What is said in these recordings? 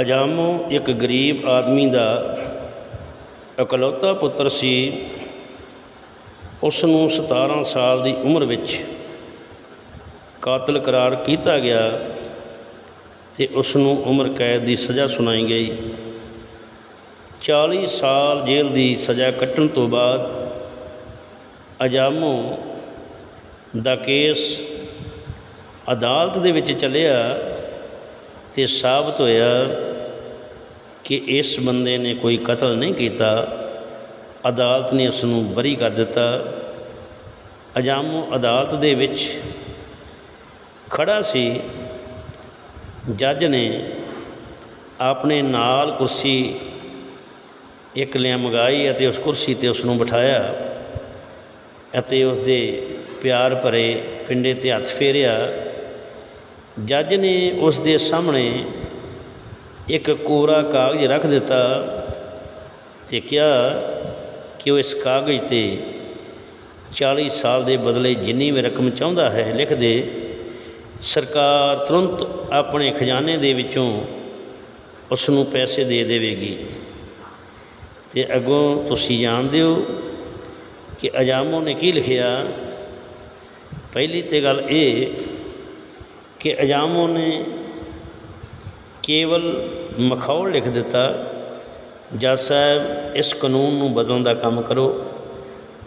ਅਜਾਮੋ ਇੱਕ ਗਰੀਬ ਆਦਮੀ ਦਾ ਇਕਲੌਤਾ ਪੁੱਤਰ ਸੀ। ਉਸ ਨੂੰ 17 ਸਾਲ ਦੀ ਉਮਰ ਵਿੱਚ ਕਾਤਲ ਕਰਾਰ ਕੀਤਾ ਗਿਆ ਤੇ ਉਸ ਨੂੰ ਉਮਰ ਕੈਦ ਦੀ ਸਜ਼ਾ ਸੁਣਾਈ ਗਈ। 40 ਸਾਲ ਜੇਲ੍ਹ ਦੀ ਸਜ਼ਾ ਕੱਟਣ ਤੋਂ ਬਾਅਦ ਅਜਾਮੋ ਦਾ ਕੇਸ ਅਦਾਲਤ ਦੇ ਵਿੱਚ ਚੱਲਿਆ। ਤੇ ਸਾਬਤ ਹੋਇਆ ਕਿ ਇਸ ਬੰਦੇ ਨੇ ਕੋਈ ਕਤਲ ਨਹੀਂ ਕੀਤਾ। ਅਦਾਲਤ ਨੇ ਉਸ ਨੂੰ ਬਰੀ ਕਰ ਦਿੱਤਾ। ਅਜਾਮੋ ਅਦਾਲਤ ਦੇ ਵਿੱਚ ਖੜਾ ਸੀ। ਜੱਜ ਨੇ ਆਪਣੇ ਨਾਲ ਕੁਰਸੀ ਇੱਕ ਲਿਆ ਮੰਗਾਈ ਅਤੇ ਉਸ ਕੁਰਸੀ ਤੇ ਉਸ ਨੂੰ ਬਿਠਾਇਆ ਅਤੇ ਉਸ ਦੇ ਪਿਆਰ ਭਰੇ ਪਿੰਡੇ ਤੇ ਹੱਥ ਫੇਰਿਆ। ਜੱਜ ਨੇ ਉਸ ਦੇ ਸਾਹਮਣੇ ਇੱਕ ਕੋਰਾ ਕਾਗਜ਼ ਰੱਖ ਦਿੱਤਾ ਤੇ ਕਿਹਾ ਕਿ ਉਹ ਇਸ ਕਾਗਜ਼ ਤੇ 40 ਸਾਲ ਦੇ ਬਦਲੇ ਜਿੰਨੀ ਵੀ ਰਕਮ ਚਾਹੁੰਦਾ ਹੈ ਲਿਖ ਦੇ। ਸਰਕਾਰ ਤੁਰੰਤ ਆਪਣੇ ਖਜ਼ਾਨੇ ਦੇ ਵਿੱਚੋਂ ਉਸ ਨੂੰ ਪੈਸੇ ਦੇ ਦੇਵੇਗੀ। ਤੇ ਅੱਗੋਂ ਤੁਸੀਂ ਜਾਣਦੇ ਹੋ ਕਿ ਅਜਾਮੋ ਨੇ ਕੀ ਲਿਖਿਆ? ਪਹਿਲੀ ਤੇ ਗੱਲ ਇਹ ਕਿ ਅਜਾਮੋ ਨੇ ਕੇਵਲ ਮਖੌਲ ਲਿਖ ਦਿੱਤਾ, ਜੱਜ ਸਾਹਿਬ, ਇਸ ਕਾਨੂੰਨ ਨੂੰ ਬਦਲਣ ਦਾ ਕੰਮ ਕਰੋ,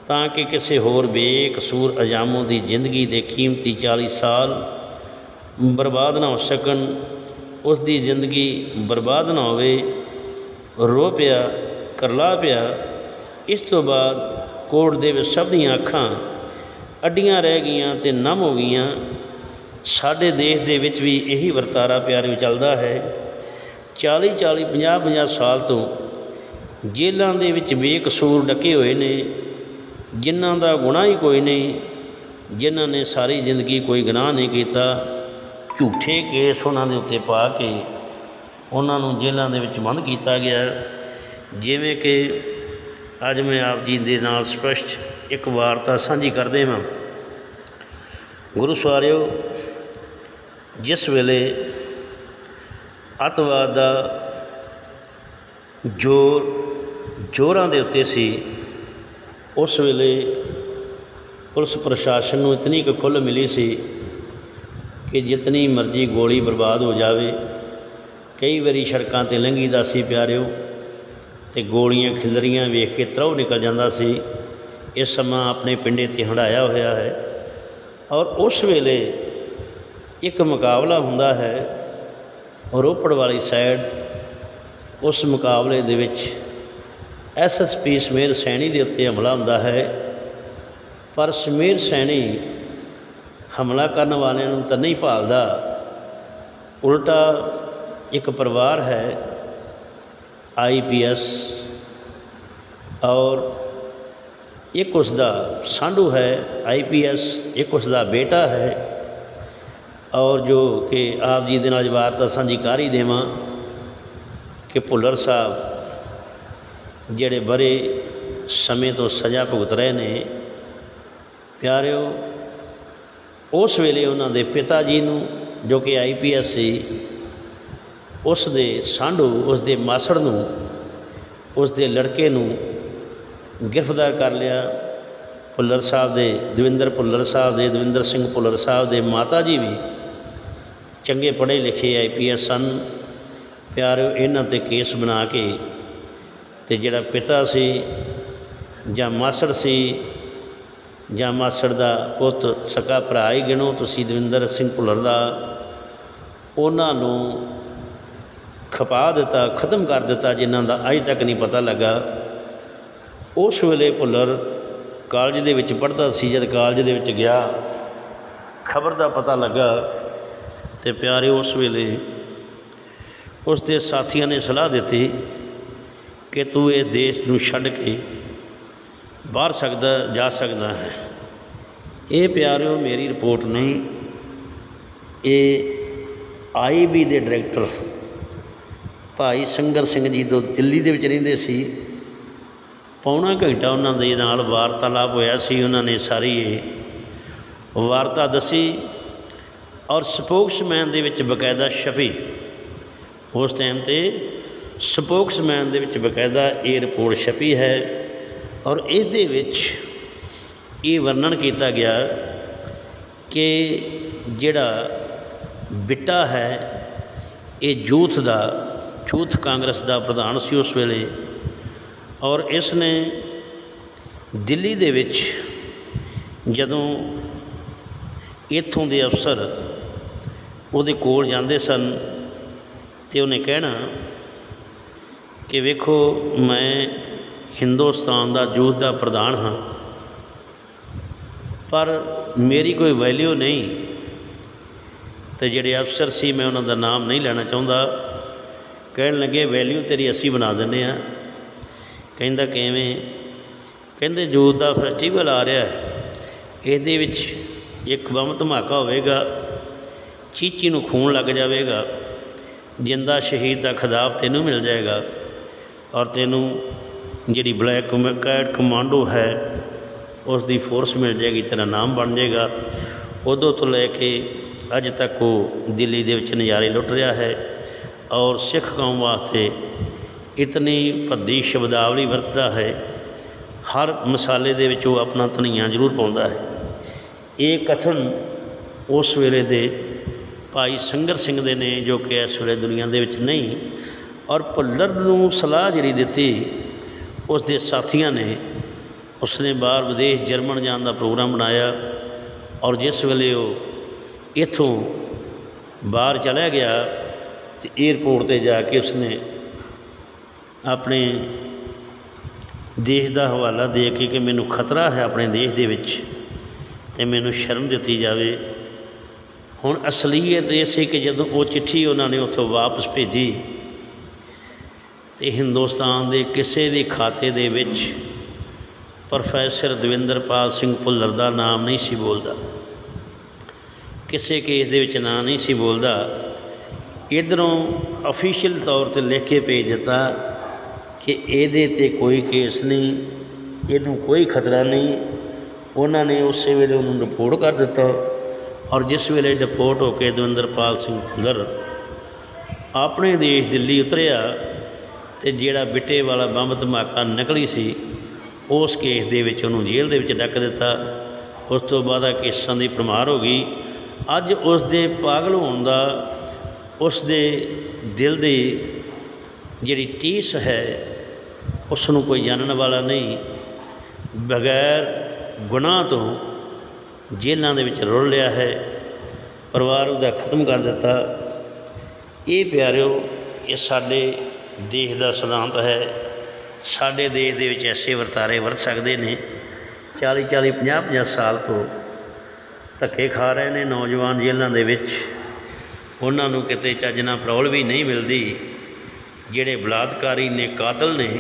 ਤਾਂ ਕਿ ਕਿਸੇ ਹੋਰ ਬੇਕਸੂਰ ਅਜਾਮੋ ਦੀ ਜ਼ਿੰਦਗੀ ਦੇ ਕੀਮਤੀ 40 ਸਾਲ ਬਰਬਾਦ ਨਾ ਹੋ ਸਕਣ, ਉਸ ਦੀ ਜ਼ਿੰਦਗੀ ਬਰਬਾਦ ਨਾ ਹੋਵੇ, ਰੋ ਪਿਆ, ਕਰਲਾ ਪਿਆ, ਇਸ ਤੋਂ ਬਾਅਦ ਕੋਰਟ ਦੇ ਵਿੱਚ ਸਭ ਦੀਆਂ ਅੱਖਾਂ ਅੱਡੀਆਂ ਰਹਿ ਗਈਆਂ ਤੇ ਨਮ ਹੋ ਗਈਆਂ। ਸਾਡੇ ਦੇਸ਼ ਦੇ ਵਿੱਚ ਵੀ ਇਹੀ ਵਰਤਾਰਾ ਪਿਆਰ ਚੱਲਦਾ ਹੈ। 40 40 50 50 ਸਾਲ ਤੋਂ ਜੇਲ੍ਹਾਂ ਦੇ ਵਿੱਚ ਬੇਕਸੂਰ ਡੱਕੇ ਹੋਏ ਨੇ। ਜਿਨ੍ਹਾਂ ਦਾ ਗੁਨਾਹ ਹੀ ਕੋਈ ਨਹੀਂ, ਜਿਨ੍ਹਾਂ ਨੇ ਸਾਰੀ ਜ਼ਿੰਦਗੀ ਕੋਈ ਗੁਨਾਹ ਨਹੀਂ ਕੀਤਾ। ਝੂਠੇ ਕੇਸ ਉਹਨਾਂ ਦੇ ਉੱਤੇ ਪਾ ਕੇ ਉਹਨਾਂ ਨੂੰ ਜੇਲ੍ਹਾਂ ਦੇ ਵਿੱਚ ਬੰਦ ਕੀਤਾ ਗਿਆ। ਜਿਵੇਂ ਕਿ ਅੱਜ ਮੈਂ ਆਪ ਜੀ ਦੇ ਨਾਲ ਸਪਸ਼ਟ ਇੱਕ ਵਾਰਤਾ ਸਾਂਝੀ ਕਰਦੇ ਹਾਂ। ਗੁਰੂ ਸਵਾਰਿਓ ਜਿਸ ਵੇਲੇ ਅਤਵਾਦ ਦਾ ਜੋਰ ਜੋਰਾਂ ਦੇ ਉੱਤੇ ਸੀ, ਉਸ ਵੇਲੇ ਪੁਲਿਸ ਪ੍ਰਸ਼ਾਸਨ ਨੂੰ ਇਤਨੀ ਕੁ ਖੁੱਲ੍ਹ ਮਿਲੀ ਸੀ ਕਿ ਜਿਤਨੀ ਮਰਜ਼ੀ ਗੋਲੀ ਬਰਬਾਦ ਹੋ ਜਾਵੇ, ਕਈ ਵਾਰੀ ਸੜਕਾਂ ਤੇ ਲੰਘੀਦਾ ਸੀ ਪਿਆਰਿਓ ਤੇ ਗੋਲੀਆਂ ਖਿਲਰੀਆਂ ਵੇਖ ਕੇ ਤਰੋ ਨਿਕਲ ਜਾਂਦਾ ਸੀ। ਇਸ ਸਮਾਂ ਆਪਣੇ ਪਿੰਡੇ ਤੇ ਹੰਡਾਇਆ ਹੋਇਆ ਹੈ ਔਰ ਉਸ ਵੇਲੇ ਇੱਕ ਮੁਕਾਬਲਾ ਹੁੰਦਾ ਹੈ ਰੋਪੜ ਵਾਲੀ ਸਾਈਡ, ਉਸ ਮੁਕਾਬਲੇ ਦੇ ਵਿੱਚ ਐਸਐਸਪੀ ਸਮੇਰ ਸੈਣੀ ਦੇ ਉੱਤੇ ਹਮਲਾ ਹੁੰਦਾ ਹੈ। ਪਰ ਸਮੇਰ ਸੈਣੀ ਹਮਲਾ ਕਰਨ ਵਾਲਿਆਂ ਨੂੰ ਤਾਂ ਨਹੀਂ ਭਾਲਦਾ। ਉਲਟਾ ਇੱਕ ਪਰਿਵਾਰ ਹੈ ਆਈਪੀਐਸ ਔਰ ਇੱਕ ਉਸ ਦਾ ਸਾਂਢੂ ਹੈ ਆਈਪੀਐਸ ਇੱਕ ਉਸ ਦਾ ਬੇਟਾ ਹੈ। ਔਰ ਜੋ ਕਿ ਆਪ ਜੀ ਦੇ ਨਾਲ ਵਾਰਤਾ ਸਾਂਝੀ ਕਰ ਹੀ ਦੇਵਾਂ ਕਿ ਭੁੱਲਰ ਸਾਹਿਬ ਜਿਹੜੇ ਬੜੇ ਸਮੇਂ ਤੋਂ ਸਜ਼ਾ ਭੁਗਤ ਰਹੇ ਨੇ, ਪਿਆਰਿਓ, ਉਸ ਵੇਲੇ ਉਹਨਾਂ ਦੇ ਪਿਤਾ ਜੀ ਨੂੰ ਜੋ ਕਿ ਆਈਪੀਐਸ ਸੀ, ਉਸ ਦੇ ਸਾਂਢੂ, ਉਸ ਦੇ ਮਾਸੜ ਨੂੰ, ਉਸ ਦੇ ਲੜਕੇ ਨੂੰ ਗ੍ਰਿਫਤਾਰ ਕਰ ਲਿਆ। ਭੁੱਲਰ ਸਾਹਿਬ ਦੇ, ਦਵਿੰਦਰ ਭੁੱਲਰ ਸਾਹਿਬ ਦੇ, ਦਵਿੰਦਰ ਸਿੰਘ ਭੁੱਲਰ ਸਾਹਿਬ ਦੇ ਮਾਤਾ ਜੀ ਵੀ ਚੰਗੇ ਪੜ੍ਹੇ ਲਿਖੇ ਆਈਪੀਐਸ ਸਨ। ਪਿਆਰਿਓ ਇਹਨਾਂ ਤੇ ਕੇਸ ਬਣਾ ਕੇ ਤੇ ਜਿਹੜਾ ਪਿਤਾ ਸੀ ਜਾਂ ਮਾਸੜ ਸੀ ਜਾਂ ਮਾਸੜ ਦਾ ਪੁੱਤ, ਸਕਾ ਭਰਾ ਹੀ ਗਿਣੋ ਤੁਸੀਂ ਦਵਿੰਦਰ ਸਿੰਘ ਭੁੱਲਰ ਦਾ, ਉਹਨਾਂ ਨੂੰ ਖਪਾ ਦਿੱਤਾ, ਖਤਮ ਕਰ ਦਿੱਤਾ ਜਿਨ੍ਹਾਂ ਦਾ ਅਜੇ ਤੱਕ ਨਹੀਂ ਪਤਾ ਲੱਗਾ। ਉਸ ਵੇਲੇ ਭੁੱਲਰ ਕਾਲਜ ਦੇ ਵਿੱਚ ਪੜ੍ਹਦਾ ਸੀ, ਜਦ ਕਾਲਜ ਦੇ ਵਿੱਚ ਗਿਆ, ਖਬਰ ਦਾ ਪਤਾ ਲੱਗਾ ਤੇ ਪਿਆਰੇ ਉਸ ਵੇਲੇ ਉਸ ਦੇ ਸਾਥੀਆਂ ਨੇ ਸਲਾਹ ਦਿੱਤੀ ਕਿ ਤੂੰ ਇਹ ਦੇਸ਼ ਨੂੰ ਛੱਡ ਕੇ ਬਾਹਰ ਸਕਦਾ, ਜਾ ਸਕਦਾ ਹੈ। ਇਹ ਪਿਆਰਿਓ, ਮੇਰੀ ਰਿਪੋਰਟ ਨਹੀਂ ਇਹ ਆਈਬੀ ਦੇ ਡਾਇਰੈਕਟਰ ਭਾਈ ਸੰਗਰ ਸਿੰਘ ਜੀ ਤੋਂ ਦਿੱਲੀ ਦੇ ਵਿੱਚ ਰਹਿੰਦੇ ਸੀ। ਪੌਣਾ ਘੰਟਾ ਉਹਨਾਂ ਦੇ ਨਾਲ ਵਾਰਤਾਲਾਪ ਹੋਇਆ ਸੀ। ਉਹਨਾਂ ਨੇ ਸਾਰੀ ਇਹ ਵਾਰਤਾ ਦੱਸੀ। ਔਰ ਸਪੋਕਸਮੈਨ ਦੇ ਵਿੱਚ ਬਕਾਇਦਾ ਛਪੀ ਉਸ ਟਾਈਮ ਤੇ ਸਪੋਕਸਮੈਨ ਦੇ ਵਿੱਚ ਬਕਾਇਦਾ ਇਹ ਰਿਪੋਰਟ ਛਪੀ ਹੈ ਔਰ ਇਸ ਦੇ ਵਿੱਚ ਇਹ ਵਰਣਨ ਕੀਤਾ ਗਿਆ ਕਿ ਜਿਹੜਾ ਬਿੱਟਾ ਹੈ, ਇਹ ਯੂਥ ਦਾ ਯੂਥ ਕਾਂਗਰਸ ਦਾ ਪ੍ਰਧਾਨ ਸੀ ਉਸ ਵੇਲੇ ਔਰ ਇਸ ਨੇ ਦਿੱਲੀ ਦੇ ਵਿੱਚ ਜਦੋਂ ਇੱਥੋਂ ਦੇ ਅਫਸਰ ਉਹਦੇ ਕੋਲ ਜਾਂਦੇ ਸਨ ਤੇ ਉਹਨੇ ਕਹਿਣਾ ਕਿ ਵੇਖੋ, ਮੈਂ ਹਿੰਦੁਸਤਾਨ ਦਾ ਯੂਥ ਦਾ ਪ੍ਰਧਾਨ ਹਾਂ, ਪਰ ਮੇਰੀ ਕੋਈ ਵੈਲਿਊ ਨਹੀਂ ਤੇ ਜਿਹੜੇ ਅਫਸਰ ਸੀ ਮੈਂ ਉਹਨਾਂ ਦਾ ਨਾਮ ਨਹੀਂ ਲੈਣਾ ਚਾਹੁੰਦਾ। ਕਹਿਣ ਲੱਗੇ ਵੈਲਿਊ ਤੇਰੀ ਅਸੀਂ ਬਣਾ ਦਿੰਦੇ ਆ ਕਹਿੰਦਾ ਕਿਵੇਂ? ਕਹਿੰਦੇ, ਯੂਥ ਦਾ ਫੈਸਟੀਵਲ ਆ ਰਿਹਾ ਇਹਦੇ ਵਿੱਚ ਇੱਕ ਬੰਬ ਧਮਾਕਾ ਹੋਵੇਗਾ, ਚੀਚੀ ਨੂੰ ਖੂਨ ਲੱਗ ਜਾਵੇਗਾ, ਜਿੰਦਾ ਸ਼ਹੀਦ ਦਾ ਖਿਤਾਬ ਤੈਨੂੰ ਮਿਲ ਜਾਏਗਾ ਔਰ ਤੈਨੂੰ ਜਿਹੜੀ ਬਲੈਕ ਕੈਟ ਕਮਾਂਡੋ ਹੈ ਉਸ ਦੀ ਫੋਰਸ ਮਿਲ ਜਾਏਗੀ, ਤੇਰਾ ਨਾਮ ਬਣ ਜਾਏਗਾ। ਉਦੋਂ ਤੋਂ ਲੈ ਕੇ ਅੱਜ ਤੱਕ ਉਹ ਦਿੱਲੀ ਦੇ ਵਿੱਚ ਨਜ਼ਾਰੇ ਲੁੱਟ ਰਿਹਾ ਹੈ ਔਰ ਸਿੱਖ ਕੌਮ ਵਾਸਤੇ ਇਤਨੀ ਭੱਦੀ ਸ਼ਬਦਾਵਲੀ ਵਰਤਦਾ ਹੈ, ਹਰ ਮਸਾਲੇ ਦੇ ਵਿੱਚ ਉਹ ਆਪਣਾ ਧਨੀਆ ਜ਼ਰੂਰ ਪਾਉਂਦਾ ਹੈ। ਇਹ ਕਥਨ ਉਸ ਵੇਲੇ ਦੇ ਭਾਈ ਸੰਗਰ ਸਿੰਘ ਦੇ ਨੇ ਜੋ ਕਿ ਇਸ ਵੇਲੇ ਦੁਨੀਆ ਦੇ ਵਿੱਚ ਨਹੀਂ ਔਰ ਭੁੱਲਰ ਨੂੰ ਸਲਾਹ ਜਿਹੜੀ ਦਿੱਤੀ, ਉਸ ਦੇ ਸਾਥੀਆਂ ਨੇ, ਉਸਨੇ ਬਾਹਰ ਵਿਦੇਸ਼ ਜਰਮਨ ਜਾਣ ਦਾ ਪ੍ਰੋਗਰਾਮ ਬਣਾਇਆ ਔਰ ਜਿਸ ਵੇਲੇ ਉਹ ਇੱਥੋਂ ਬਾਹਰ ਚਲਾ ਗਿਆ ਤੇ 에ਅਰਪੋਰਟ ਤੇ ਜਾ ਕੇ ਉਸਨੇ ਆਪਣੇ ਦੇਸ਼ ਦਾ ਹਵਾਲਾ ਦੇ ਕੇ ਕਿ ਮੈਨੂੰ ਖਤਰਾ ਹੈ ਆਪਣੇ ਦੇਸ਼ ਦੇ ਵਿੱਚ। ਤੇ ਮੈਨੂੰ ਸ਼ਰਮ ਦਿੱਤੀ ਜਾਵੇ। ਹੁਣ ਅਸਲੀਅਤ ਇਹ ਸੀ ਕਿ ਜਦੋਂ ਉਹ ਚਿੱਠੀ ਉਹਨਾਂ ਨੇ ਉੱਥੋਂ ਵਾਪਸ ਭੇਜੀ, ਤੇ ਹਿੰਦੁਸਤਾਨ ਦੇ ਕਿਸੇ ਵੀ ਖਾਤੇ ਦੇ ਵਿੱਚ ਪ੍ਰੋਫੈਸਰ ਦਵਿੰਦਰਪਾਲ ਸਿੰਘ ਭੁੱਲਰ ਦਾ ਨਾਮ ਨਹੀਂ ਸੀ ਬੋਲਦਾ। ਕਿਸੇ ਕੇਸ ਦੇ ਵਿੱਚ ਨਾਂ ਨਹੀਂ ਸੀ ਬੋਲਦਾ। ਇਧਰੋਂ ਅਫੀਸ਼ੀਅਲ ਤੌਰ ਤੇ ਲਿਖ ਕੇ ਭੇਜ ਦਿੱਤਾ ਕਿ ਇਹਦੇ ਤੇ ਕੋਈ ਕੇਸ ਨਹੀਂ, ਇਹਨੂੰ ਕੋਈ ਖਤਰਾ ਨਹੀਂ ਉਹਨਾਂ ਨੇ ਉਸੇ ਵੇਲੇ ਉਹਨੂੰ ਰਿਪੋਰਟ ਕਰ ਦਿੱਤਾ ਔਰ ਜਿਸ ਵੇਲੇ ਡਿਪੋਰਟ ਹੋ ਕੇ ਦਵਿੰਦਰਪਾਲ ਸਿੰਘ ਭੁੱਲਰ ਆਪਣੇ ਦੇਸ਼ ਦਿੱਲੀ ਉਤਰਿਆ ਤੇ ਜਿਹੜਾ ਬਿੱਟੇ ਵਾਲਾ ਬੰਬ ਧਮਾਕਾ ਨਿਕਲੀ ਸੀ, ਉਸ ਕੇਸ ਦੇ ਵਿੱਚ ਉਹਨੂੰ ਜੇਲ੍ਹ ਦੇ ਵਿੱਚ ਡੱਕ ਦਿੱਤਾ। ਉਸ ਤੋਂ ਬਾਅਦ ਆ ਕੇਸਾਂ ਦੀ ਪਰਮਾਰ ਹੋ ਗਈ। ਅੱਜ ਉਸ ਦੇ ਪਾਗਲ ਹੋਣ ਦਾ, ਉਸ ਦੇ ਦਿਲ ਦੀ ਜਿਹੜੀ ਟੀਸ ਹੈ, ਉਸ ਨੂੰ ਕੋਈ ਜਾਣਨ ਵਾਲਾ ਨਹੀਂ। ਬਗੈਰ ਗੁਨਾਹ ਤੋਂ ਜੇਲ੍ਹਾਂ ਦੇ ਵਿੱਚ ਰੁਲ ਲਿਆ ਹੈ, ਪਰਿਵਾਰ ਉਹਦਾ ਖਤਮ ਕਰ ਦਿੱਤਾ। ਇਹ ਪਿਆਰਿਓ, ਇਹ ਸਾਡੇ ਦੇਸ਼ ਦਾ ਸਿਧਾਂਤ ਹੈ। ਸਾਡੇ ਦੇਸ਼ ਦੇ ਵਿੱਚ ਐਸੇ ਵਰਤਾਰੇ ਵਰਤ ਸਕਦੇ ਨੇ। 40 40 50 50 ਸਾਲ ਤੋਂ ਧੱਕੇ ਖਾ ਰਹੇ ਨੇ ਨੌਜਵਾਨ ਜੇਲ੍ਹਾਂ ਦੇ ਵਿੱਚ। ਉਹਨਾਂ ਨੂੰ ਕਿਤੇ ਚੱਜ ਨਾਲ ਪਰੌਲ ਵੀ ਨਹੀਂ ਮਿਲਦੀ। ਜਿਹੜੇ ਬਲਾਤਕਾਰੀ ਨੇ, ਕਾਤਲ ਨੇ,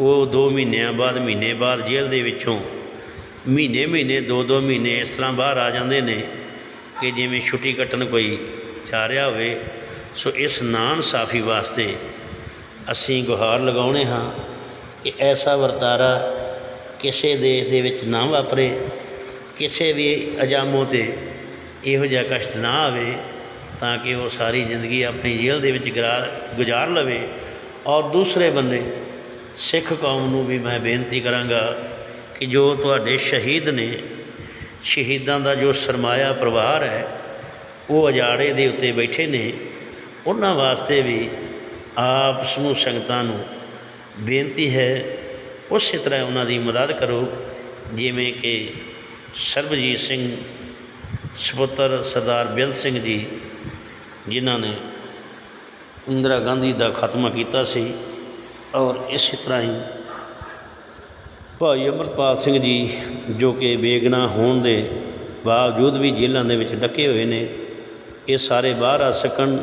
ਉਹ 2 ਮਹੀਨਿਆਂ ਬਾਅਦ ਮਹੀਨੇ ਬਾਅਦ ਜੇਲ੍ਹ ਦੇ ਵਿੱਚੋਂ ਮਹੀਨੇ ਮਹੀਨੇ ਦੋ ਦੋ ਮਹੀਨੇ ਇਸ ਤਰ੍ਹਾਂ ਬਾਹਰ ਆ ਜਾਂਦੇ ਨੇ ਕਿ ਜਿਵੇਂ ਛੁੱਟੀ ਕੱਟਣ ਕੋਈ ਜਾ ਰਿਹਾ ਹੋਵੇ, ਸੋ ਇਸ ਨਾਨ ਸਾਫੀ ਵਾਸਤੇ ਅਸੀਂ ਗੁਹਾਰ ਲਗਾਉਣੇ ਹਾਂ ਕਿ ਐਸਾ ਵਰਤਾਰਾ ਕਿਸੇ ਦੇਸ਼ ਦੇ ਵਿੱਚ ਨਾ ਵਾਪਰੇ, ਕਿਸੇ ਵੀ ਅਜਾਮੋ ਤੇ ਇਹੋ ਜਿਹਾ ਕਸ਼ਟ ਨਾ ਆਵੇ ਤਾਂ ਕਿ ਉਹ ਸਾਰੀ ਜ਼ਿੰਦਗੀ ਆਪਣੀ ਜੇਲ੍ਹ ਦੇ ਵਿੱਚ ਗਰਾ, ਗੁਜ਼ਾਰ ਲਵੇ ਔਰ ਦੂਸਰੇ ਬੰਦੇ ਸਿੱਖ ਕੌਮ ਨੂੰ ਵੀ ਮੈਂ ਬੇਨਤੀ ਕਰਾਂਗਾ ਕਿ ਜੋ ਤੁਹਾਡੇ ਸ਼ਹੀਦ ਨੇ, ਸ਼ਹੀਦਾਂ ਦਾ ਜੋ ਸਰਮਾਇਆ ਪਰਿਵਾਰ ਹੈ, ਉਹ ਅਜਾੜੇ ਦੇ ਉੱਤੇ ਬੈਠੇ ਨੇ, ਉਹਨਾਂ ਵਾਸਤੇ ਵੀ ਆਪ ਸਮੂਹ ਸੰਗਤਾਂ ਨੂੰ ਬੇਨਤੀ ਹੈ, ਉਸੇ ਤਰ੍ਹਾਂ ਉਹਨਾਂ ਦੀ ਮਦਦ ਕਰੋ, ਜਿਵੇਂ ਕਿ ਸਰਬਜੀਤ ਸਿੰਘ ਸਪੁੱਤਰ ਸਰਦਾਰ ਬੇਅੰਤ ਸਿੰਘ ਜੀ, ਜਿਨ੍ਹਾਂ ਨੇ ਇੰਦਰਾ ਗਾਂਧੀ ਦਾ ਖਾਤਮਾ ਕੀਤਾ ਸੀ, ਔਰ ਇਸੇ ਤਰ੍ਹਾਂ ਹੀ ਭਾਈ ਅਮਰਪਾਲ ਸਿੰਘ ਜੀ, ਜੋ ਕਿ ਬੇਗਨਾ ਹੋਣ ਦੇ ਬਾਵਜੂਦ ਵੀ ਜੇਲ੍ਹਾਂ ਦੇ ਵਿੱਚ ਡੱਕੇ ਹੋਏ ਨੇ, ਇਹ ਸਾਰੇ ਬਾਹਰ ਆ ਸਕਣ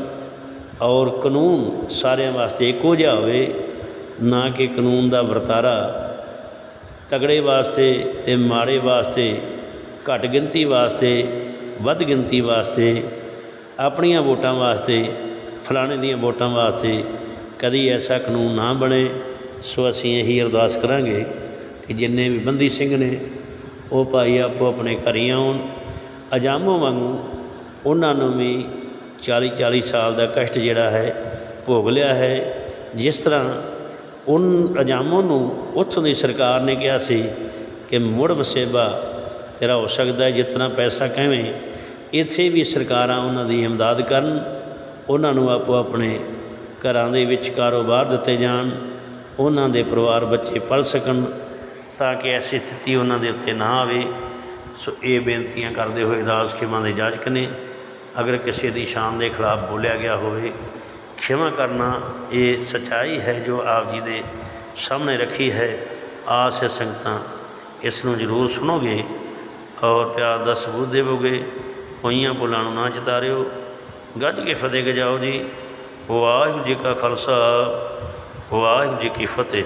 ਔਰ ਕਾਨੂੰਨ ਸਾਰਿਆਂ ਵਾਸਤੇ ਇੱਕੋ ਜਿਹਾ ਹੋਵੇ, ਨਾ ਕਿ ਕਾਨੂੰਨ ਦਾ ਵਰਤਾਰਾ ਤਗੜੇ ਵਾਸਤੇ ਤੇ ਮਾੜੇ ਵਾਸਤੇ, ਘੱਟ ਗਿਣਤੀ ਵਾਸਤੇ, ਵੱਧ ਗਿਣਤੀ ਵਾਸਤੇ, ਆਪਣੀਆਂ ਵੋਟਾਂ ਵਾਸਤੇ, ਫਲਾਣੇ ਦੀਆਂ ਵੋਟਾਂ ਵਾਸਤੇ ਕਦੀ ਐਸਾ ਕਾਨੂੰਨ ਨਾ ਬਣੇ। ਸੋ ਅਸੀਂ ਇਹੀ ਅਰਦਾਸ ਕਰਾਂਗੇ। ਕਿ ਜਿੰਨੇ ਵੀ ਬੰਦੀ ਸਿੰਘ ਨੇ, ਉਹ ਭਾਈ ਆਪੋ ਆਪਣੇ ਘਰੀਂ ਆਉਣ। ਅਜਾਮੋ ਵਾਂਗੂ ਉਹਨਾਂ ਨੂੰ ਵੀ 40 40 ਸਾਲ ਦਾ ਕਸ਼ਟ ਜਿਹੜਾ ਹੈ, ਭੋਗ ਲਿਆ ਹੈ। ਜਿਸ ਤਰ੍ਹਾਂ ਉਨ ਅਜਾਮੋ ਨੂੰ ਉੱਥੋਂ ਦੀ ਸਰਕਾਰ ਨੇ ਕਿਹਾ ਸੀ ਕਿ ਮੁੜ ਵਸੇਬਾ ਤੇਰਾ ਹੋ ਸਕਦਾ ਹੈ ਜਿੰਨਾ ਪੈਸਾ ਕਹਵੇਂ। ਇੱਥੇ ਵੀ ਸਰਕਾਰਾਂ ਉਹਨਾਂ ਦੀ ਇਮਦਾਦ ਕਰਨ, ਉਹਨਾਂ ਨੂੰ ਆਪੋ ਆਪਣੇ ਘਰਾਂ ਦੇ ਵਿੱਚ ਕਾਰੋਬਾਰ ਦਿੱਤੇ ਜਾਣ, ਉਹਨਾਂ ਦੇ ਪਰਿਵਾਰ ਬੱਚੇ ਪਲ ਸਕਣ। ਤਾਂ ਕਿ ਐਸੀ ਸਥਿਤੀ ਉਹਨਾਂ ਦੇ ਉੱਤੇ ਨਾ ਆਵੇ। ਸੋ ਇਹ ਬੇਨਤੀਆਂ ਕਰਦੇ ਹੋਏ ਦਾਸ ਖਿਮਾ ਦੇ ਜਾਜਕ ਨੇ, ਅਗਰ ਕਿਸੇ ਦੀ ਸ਼ਾਨ ਦੇ ਖਿਲਾਫ ਬੋਲਿਆ ਗਿਆ ਹੋਵੇ, ਖਿਮਾ ਕਰਨਾ ਇਹ ਸਚਾਈ ਹੈ ਜੋ ਆਪ ਜੀ ਦੇ ਸਾਹਮਣੇ ਰੱਖੀ ਹੈ। ਆਸ ਹੈ ਸੰਗਤਾਂ, ਇਸ ਨੂੰ ਜ਼ਰੂਰ ਸੁਣੋਗੇ ਔਰ ਪਿਆਰ ਦਾ ਸਬੂਤ ਦੇਵੋਗੇ। ਹੋਈਆਂ ਭੁੱਲਾਂ ਨੂੰ ਨਾ ਚਿਤਾਰਿਓ। ਗੱਜ ਕੇ ਫਤਿਹ ਗਜਾਓ ਜੀ। ਵਾਹਿਗੁਰੂ ਜੀ ਕਾ ਖਾਲਸਾ, ਵਾਹਿਗੁਰੂ ਜੀ ਕੀ ਫਤਿਹ।